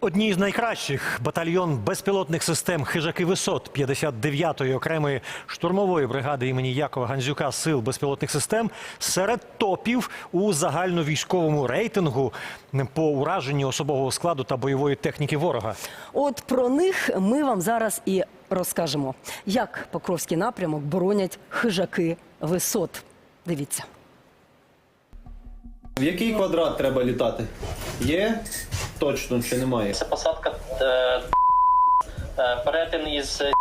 Одні з найкращих батальйон безпілотних систем хижаки висот 59-ї окремої штурмової бригади імені Якова Ганзюка сил безпілотних систем серед топів у загальновійськовому рейтингу по ураженню особового складу та бойової техніки ворога. От про них ми вам зараз і розкажемо, як Покровський напрямок боронять хижаки висот. Дивіться. В який квадрат треба літати? Є? Точно чи немає? Це посадка е, е, перетин із е,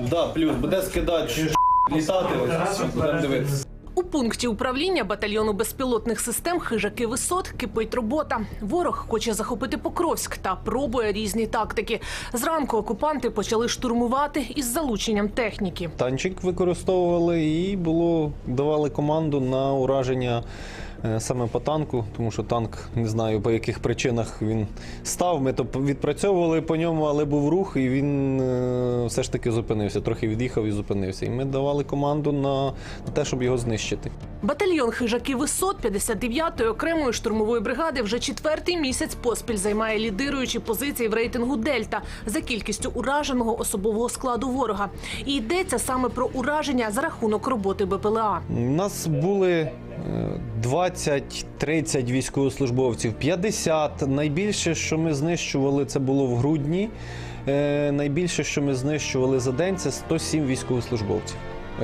Да, плюс буде скидач літати. Ось будемо дивитися. У пункті управління батальйону безпілотних систем хижаки висот кипить робота. Ворог хоче захопити Покровськ та пробує різні тактики. Зранку окупанти почали штурмувати із залученням техніки. Танчик використовували і було давали команду на ураження саме по танку, тому що танк не знаю по яких причинах він став. Ми то відпрацьовували по ньому, але був рух, і він е, все ж таки зупинився. Трохи від'їхав і зупинився. І ми давали команду на, те, щоб його знищити. Батальйон хижаки висот 59-ї окремої штурмової бригади вже четвертий місяць поспіль займає лідируючі позиції в рейтингу Дельта за кількістю ураженого особового складу ворога. І йдеться саме про ураження за рахунок роботи БПЛА. У нас були е, 20-30 військовослужбовців, 50. Найбільше, що ми знищували, це було в грудні. Е, Найбільше, що ми знищували за день, це 107 військовослужбовців.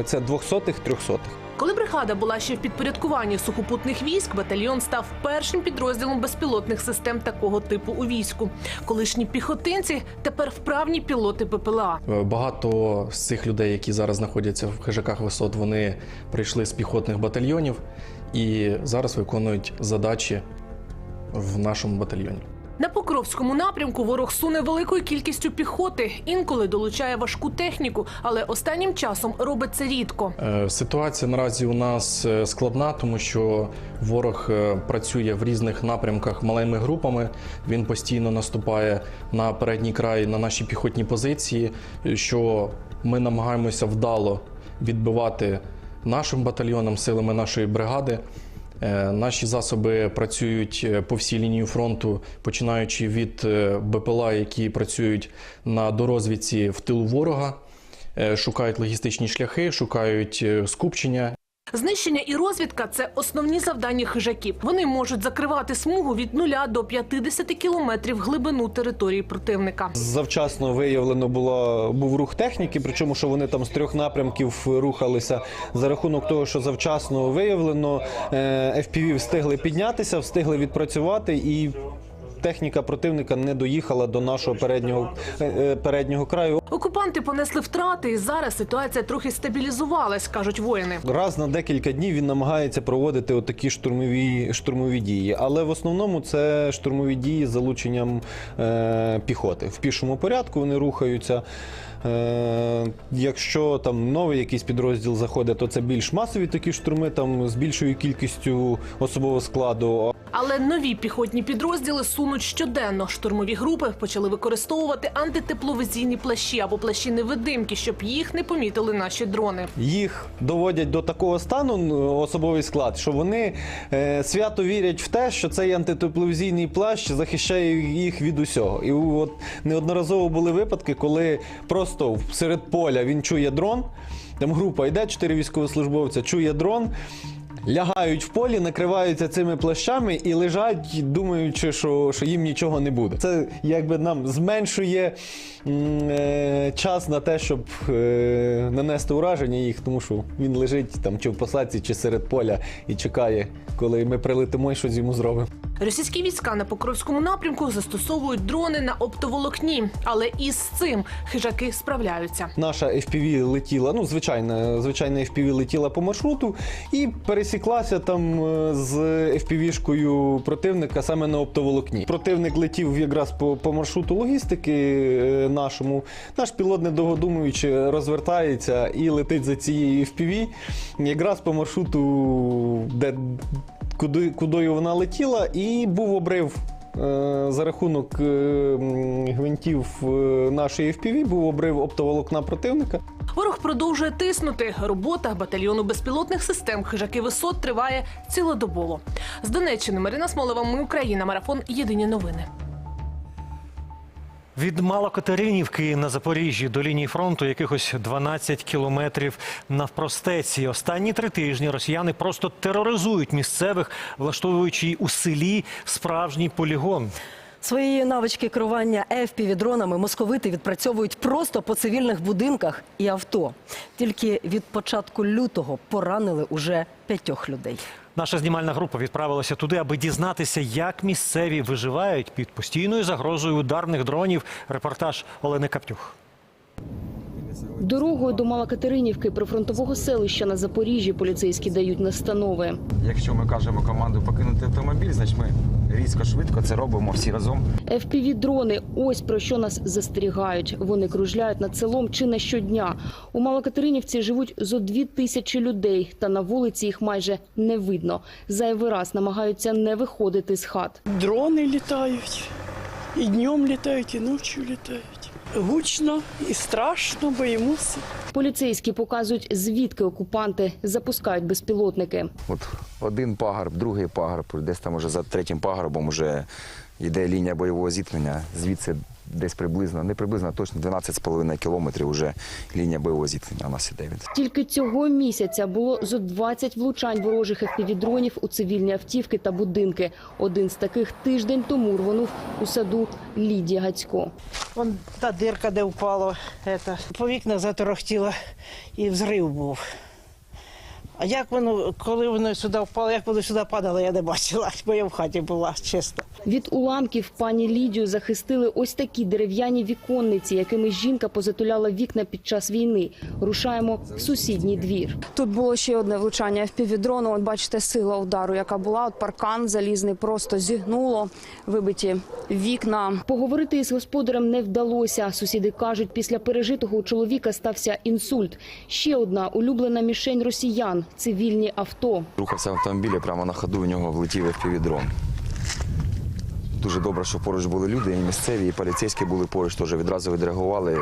Це 200-х, 300-х. Коли бригада була ще в підпорядкуванні сухопутних військ, батальйон став першим підрозділом безпілотних систем такого типу у війську. Колишні піхотинці тепер вправні пілоти БПЛА. Е, Багато з цих людей, які зараз знаходяться в хижаках висот, вони прийшли з піхотних батальйонів і зараз виконують задачі в нашому батальйоні. На Покровському напрямку ворог суне великою кількістю піхоти, інколи долучає важку техніку, але останнім часом робить це рідко. Е, Ситуація наразі у нас е, складна, тому що ворог е, працює в різних напрямках малими групами. Він постійно наступає на передній край на наші піхотні позиції, що ми намагаємося вдало відбивати нашим батальйонам, силами нашої бригади. Е, Наші засоби працюють е, по всій лінії фронту, починаючи від е, БПЛА, які працюють на дорозвідці в тилу ворога, шукають логістичні шляхи, шукають скупчення Знищення і розвідка це основні завдання хижаків. Вони можуть закривати смугу від 0 до 50 кілометрів глибину території противника. Завчасно виявлено було, був рух техніки, причому що вони там з трьох напрямків рухалися. За рахунок того, що завчасно виявлено, е, FPV встигли піднятися, встигли відпрацювати і. Техніка противника не доїхала до нашого переднього, е, е, переднього краю. Окупанти понесли втрати, і зараз ситуація трохи стабілізувалась, кажуть воїни. Раз на декілька днів він намагається проводити отакі штурмові, штурмові дії. Але в основному це штурмові дії з залученням е, піхоти. В пішому порядку вони рухаються. Е, якщо там новий якийсь підрозділ заходить, то це більш масові такі штурми, там з більшою кількістю особового складу. Але нові піхотні підрозділи сунуть щоденно. Штурмові групи почали використовувати антитепловізійні плащі або плащі невидимки, щоб їх не помітили наші дрони. Їх доводять до такого стану ну, особовий склад, що вони е, свято вірять в те, що цей антитепловізійний плащ захищає їх від усього. І от неодноразово були випадки, коли просто серед поля він чує дрон. Там група йде, чотири військовослужбовця, чує дрон. Лягають в полі, накриваються цими плащами і лежать, думаючи, що, що їм нічого не буде. Це якби нам зменшує е, час на те, щоб е, нанести ураження їх, тому що він лежить там чи в посадці, чи серед поля і чекає, коли ми прилетимо і щось йому зробимо. Російські війська на Покровському напрямку застосовують дрони на оптоволокні, але із цим хижаки справляються. Наша FPV летіла, ну звичайна, звичайна FPV летіла по маршруту і пересіклася там е, з FPV-шкою противника саме на оптоволокні. Противник летів якраз по, по маршруту логістики е, нашому. Наш пілот, недовгодумуючи, розвертається і летить за цією FPV, якраз по маршруту, де куди, кудою вона летіла, і був обрив. Е, За рахунок е, гвинтів е, нашої FPV був обрив оптоволокна противника. Ворог продовжує тиснути. Робота батальйону безпілотних систем хижаки висот триває цілодобово. З Донеччини Марина Смолова. Ми Україна. Марафон. Єдині новини. Від Малокатеринівки на Запоріжжі до лінії фронту якихось 12 кілометрів навпростеці. Останні три тижні росіяни просто тероризують місцевих, влаштовуючи у селі справжній полігон. Свої навички керування FPV-дронами московити відпрацьовують просто по цивільних будинках і авто. Тільки від початку лютого поранили уже п'ятьох людей. Наша знімальна група відправилася туди, аби дізнатися, як місцеві виживають під постійною загрозою ударних дронів. Репортаж Олени Каптюх. Дорогою до Малокатеринівки прифронтового селища на Запоріжжі поліцейські дають настанови. Якщо ми кажемо команду покинути автомобіль, значить ми різко швидко це робимо всі разом. FPV-дрони – ось про що нас застерігають. Вони кружляють над селом чи не щодня. У Малокатеринівці живуть зо дві тисячі людей, та на вулиці їх майже не видно. Зайвий раз намагаються не виходити з хат. Дрони літають, і днем літають, і ночі літають. Гучно і страшно, боїмося. Поліцейські показують, звідки окупанти запускають безпілотники. От один пагорб, другий пагорб, десь там уже за третім пагорбом вже йде лінія бойового зіткнення. Звідси десь приблизно, не приблизно, а точно 12,5 кілометрів вже лінія бойового зіткнення у нас іде від. Тільки цього місяця було зо 20 влучань ворожих FPV-дронів у цивільні автівки та будинки. Один з таких тиждень тому рвонув у саду Лідія Гацько. Вон та дирка, де впало, это, по вікнах заторохтіло і взрив був. А як воно, коли воно сюди впало, як воно сюди падало, я не бачила, бо я в хаті була, чесно. Від уламків пані Лідію захистили ось такі дерев'яні віконниці, якими жінка позатуляла вікна під час війни. Рушаємо в сусідній двір. Тут було ще одне влучання впівдрону. От бачите, сила удару, яка була. От паркан залізний просто зігнуло, вибиті вікна. Поговорити із господарем не вдалося. Сусіди кажуть, після пережитого у чоловіка стався інсульт. Ще одна улюблена мішень росіян – цивільні авто. Рухався в автомобілі, прямо на ходу в нього влетів FPV-дрон. Дуже добре, що поруч були люди, і місцеві, і поліцейські були поруч, теж відразу відреагували.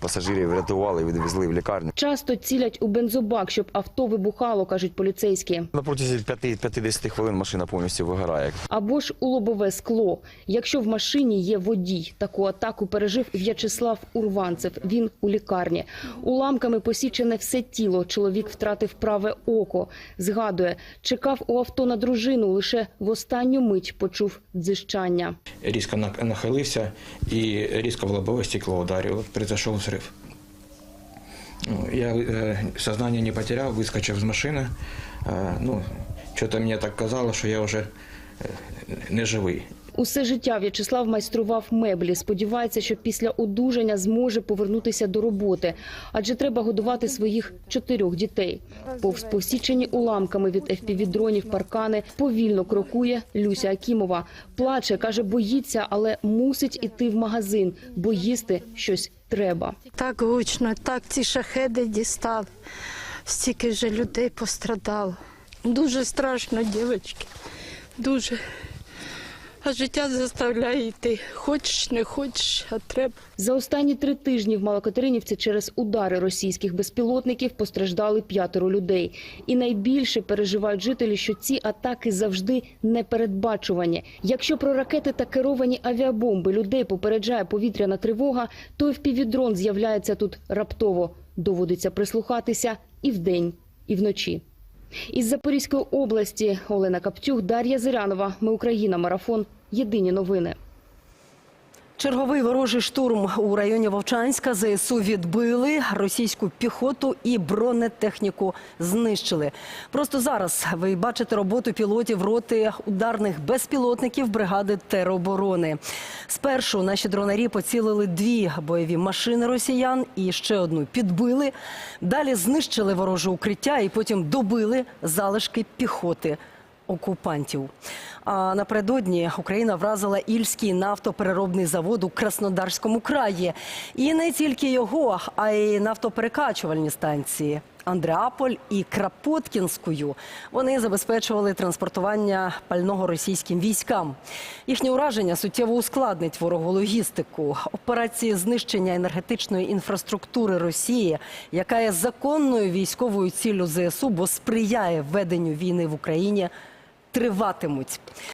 Пасажирів врятували, відвезли в лікарню. Часто цілять у бензобак, щоб авто вибухало, кажуть поліцейські. На протязі 5-50 хвилин машина повністю вигорає. Або ж у лобове скло. Якщо в машині є водій, таку атаку пережив В'ячеслав Урванцев. Він у лікарні. Уламками посічене все тіло. Чоловік втратив праве око. Згадує, чекав у авто на дружину. Лише в останню мить почув дзижчання. різко нахилився і різко в лобове стекло ударил. Вот произошел взрыв. Ну, Я э, сознание не потерял, выскочил из машины. Э, ну, что-то мне так казалось, что я уже э, не живий. Усе життя В'ячеслав майстрував меблі. Сподівається, що після одужання зможе повернутися до роботи, адже треба годувати своїх чотирьох дітей. Повз посічені уламками від FPV-дронів паркани повільно крокує Люся Акімова. Плаче, каже, боїться, але мусить іти в магазин, бо їсти щось треба. Так гучно, так ці шахеди дістали. Стільки вже людей пострадало. Дуже страшно, дівчатки. Дуже. А життя заставляє йти. Хочеш, не хочеш, а треба. За останні три тижні в Малокатеринівці через удари російських безпілотників постраждали п'ятеро людей. І найбільше переживають жителі, що ці атаки завжди непередбачувані. Якщо про ракети та керовані авіабомби людей попереджає повітряна тривога, то впівдрон з'являється тут раптово. Доводиться прислухатися і вдень, і вночі. Із Запорізької області Олена Каптюх, Дар'я Зирянова. Ми Україна. Марафон. Єдині новини. Черговий ворожий штурм у районі Вовчанська ЗСУ відбили російську піхоту і бронетехніку знищили. Просто зараз ви бачите роботу пілотів роти ударних безпілотників бригади тероборони. Спершу наші дронарі поцілили дві бойові машини росіян і ще одну підбили. Далі знищили вороже укриття і потім добили залишки піхоти окупантів. А напередодні Україна вразила Ільський нафтопереробний завод у Краснодарському краї. І не тільки його, а й нафтоперекачувальні станції. Андреаполь і Крапоткінською вони забезпечували транспортування пального російським військам. Їхнє ураження суттєво ускладнить ворогу логістику. Операції знищення енергетичної інфраструктури Росії, яка є законною військовою ціллю ЗСУ, бо сприяє веденню війни в Україні, триватимуть.